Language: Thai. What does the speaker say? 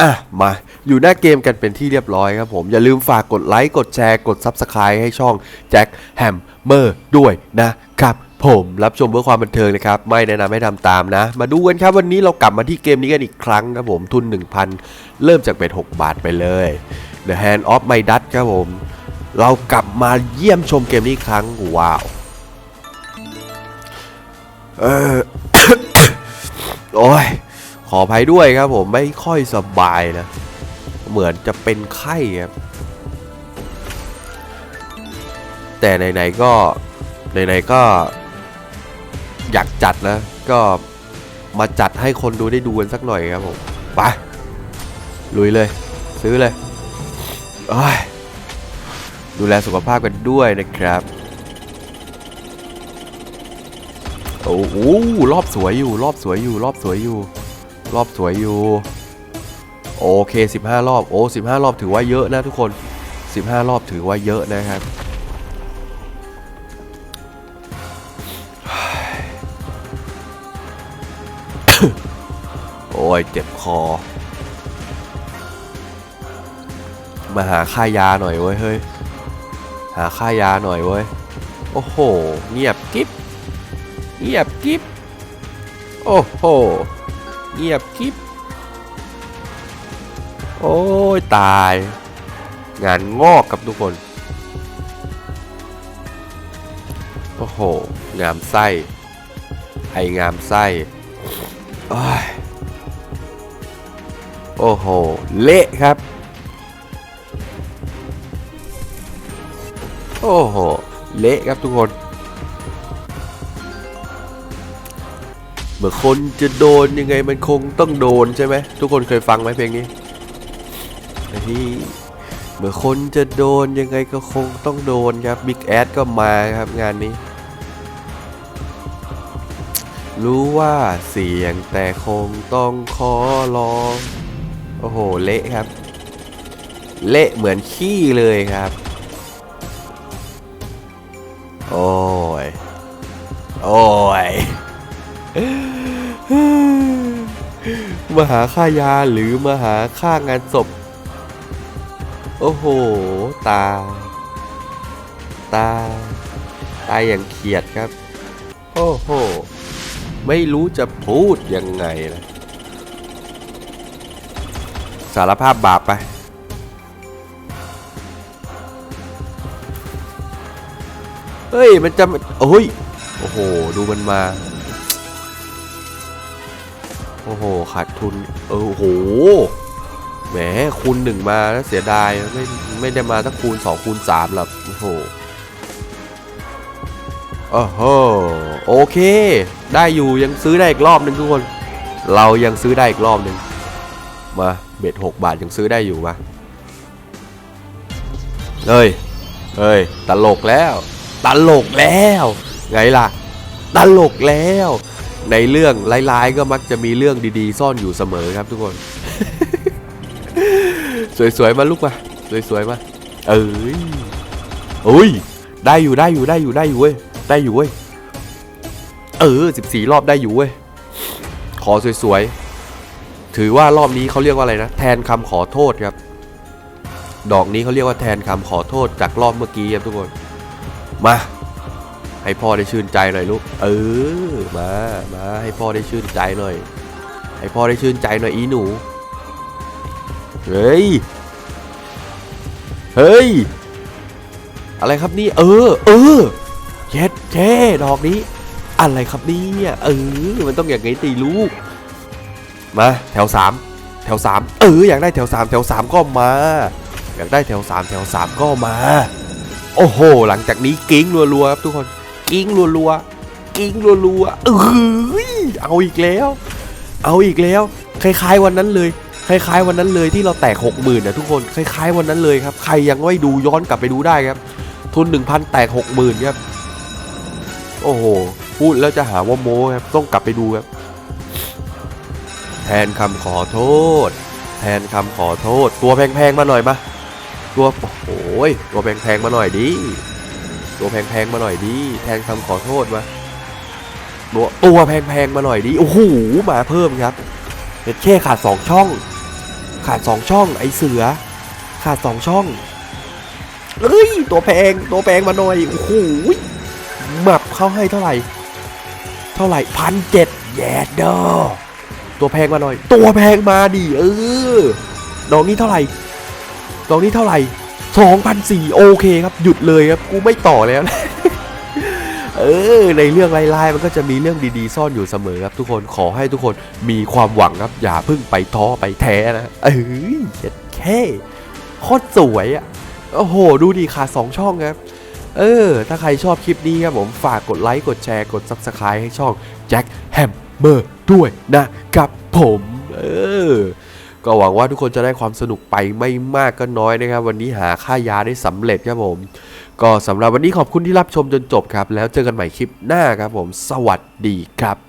อะมาอยู่หน้าเกมกันเป็นที่เรียบร้อยครับผม อย่าลืมฝากกดไลค์ กดแชร์ กด Subscribe ให้ช่องแจ็คแฮมเมอร์ด้วยนะครับผมรับชมเพื่อความบันเทิงนะครับ ไม่แนะนำให้ทำตามนะ มาดูกันครับวันนี้เรากลับมาที่เกมนี้กันอีกครั้งครับผมทุน 1,000 เริ่มจากเป็น6บาทไปเลย The Hand of My d u t ครับผม เรากลับมาเยี่ยมชมเกมนี้ครั้งว้าวเออโอ้ย ออภัยด้วยครับผมไม่ค่อยสบายนะ เหมือนจะเป็นไข้ครับ แต่ไหนๆก็ไหนๆก็ อยากจัดนะ ก็มาจัดให้คนดูได้ดูกันสักหน่อยครับผมไปลุยเลย ซื้อเลยโอ้ยดูแลสุขภาพกันด้วยนะครับโอ้โหรอบสวยอยู่ รอบสวยอยู่ รอบสวยอยู่ รอบสวยอยู่ โอเค 15 รอบ โอ้15 รอบถือว่าเยอะนะทุกคน 15 รอบถือว่าเยอะนะครับ โอ้ยเจ็บคอ มาหาค่ายาหน่อยเว้ยเฮ้ย หาค่ายาหน่อยเว้ย โอ้โห เงียบกิ๊บเงียบกิ๊บโอ้โห เงียบกิ๊บ โอ้ย ตาย งานงอกกับทุกคน โอ้โห งามไส้ ไองามไส้โอ้ยโอ้โห เละครับ โอ้โห เละครับทุกคน มื่อคนจะโดนยังไงมันคงต้องโดนใช่ไหมทุกคนเคยฟังไหมเพลงนี้ไอ้ที่เมื่อคนจะโดนยังไงก็คงต้องโดนครับบิ๊กแอดก็มาครับงานนี้ รู้ว่าเสียงแต่คงต้องขอลอง โอ้โห เละครับ เละเหมือนขี้เลยครับ โอ้ มาหาค่ายาหรือมาหาค่างานศพ โอ้โห ตา ตา ตายอย่างเขียดครับ โอ้โห ไม่รู้จะพูดยังไงนะ สารภาพบาปไปเฮ้ย มันจะโอ้ย โอ้โห ดูมันมา โอ้โห ขาดทุน เออโห แหม คูณหนึ่งมาแล้วเสียดาย ไม่ ไม่ได้มาสักคูณสองคูณสามหรอกโอ้โหโอ้โห โอเค ได้อยู่ ยังซื้อได้อีกรอบหนึ่งทุกคน เรายังซื้อได้อีกรอบหนึ่งมาเบ็ดหกบาทยังซื้อได้อยู่ปะเฮ้ย เฮ้ย ตลกแล้ว ตลกแล้ว ไงล่ะ ตลกแล้ว ในเรื่องร้ายๆก็มักจะมีเรื่องดีๆ ซ่อนอยู่เสมอครับทุกคน สวยๆมาลูกมาสวยๆมาเอ้ยเอ้ยได้อยู่ได้อยู่ได้อยู่ได้อยู่เว้ยได้อยู่เว้ยเออ14รอบได้อยู่เว้ยขอสวยๆถือว่ารอบนี้เขาเรียกว่าอะไรนะแทนคำขอโทษครับ ดอกนี้เขาเรียกว่าแทนคำขอโทษจากรอบเมื่อกี้ครับทุกคนมา ให้พ่อได้ชื่นใจหน่อยลูก เออ มา มาให้พ่อได้ชื่นใจหน่อย ให้พ่อได้ชื่นใจหน่อยอีหนู เฮ้ย เฮ้ย อะไรครับนี่ เออ เออเย็ดแช่ดอกนี้ อะไรครับนี่เนี่ยเออ มันต้องอย่างไงตีลูก มา แถวสาม แถวสาม เออ อยากได้แถวสามแถวสามก็มา อยากได้แถวสามแถวสามก็มา โอ้โห หลังจากนี้กิ้งรัวๆครับทุกคน กิ้งรัวๆกิ้งรัวๆเออเอาอีกแล้ว เอาอีกแล้ว คล้ายๆวันนั้นเลย คล้ายๆ วันนั้นเลยที่เราแตกหกหมื่นนะทุกคนคล้ายๆวันนั้นเลยครับใครยังไม่ดูย้อนกลับไปดูได้ครับ ทุน 1,000 แตก 60,000ครับโอ้โหพูดแล้วจะหาว่าโม้ครับต้องกลับไปดูครับ แทนคำขอโทษ แทนคำขอโทษ ตัวแพงๆมาหน่อยมาตัวโอ้ยตัวแพงๆมาหน่อยดิ ตัวแพงๆมาหน่อยดิแทนคำขอโทษมาตัวตัวแพงๆมาหน่อยดิโอ้โหมาเพิ่มครับเด็ดแค่ขาดสองช่อง ขาดสองช่องไอเสือ ขาดสองช่องเอ้ยตัวแพงตัวแพงมาหน่อยโอ้โหหมับเข้าให้เท่าไหร่ เท่าไหร่พันเจ็ดแย่เด้อตัวแพงมาหน่อย ตัวแพงมาดิเออดอกนี้เท่าไหร่ดอกนี้เท่าไหร่ สองพันสี่โอเคครับหยุดเลยครับกูไม่ต่อแล้วนะเออในเรื่องไล่ๆมันก็จะมีเรื่องดีๆ ซ่อนอยู่เสมอครับทุกคนขอให้ทุกคนมีความหวังครับ อย่าเพิ่งไปท้อไปแท้นะเอ้ยเจ็ดแค่โคตรสวยอะโอ้โห ดูดีขาดสองช่องครับ เออ ถ้าใครชอบคลิปนี้ครับผมฝากกดไลค์ กดแชร์ กด Subscribe ให้ช่องแจ็คแฮมเมอร์ด้วยนะครับผม เออ ก็หวังว่าทุกคนจะได้ความสนุกไปไม่มากก็น้อยนะครับ วันนี้หาค่ายาได้สำเร็จครับผม ก็สำหรับวันนี้ขอบคุณที่รับชมจนจบครับ แล้วเจอกันใหม่คลิปหน้าครับผม สวัสดีครับ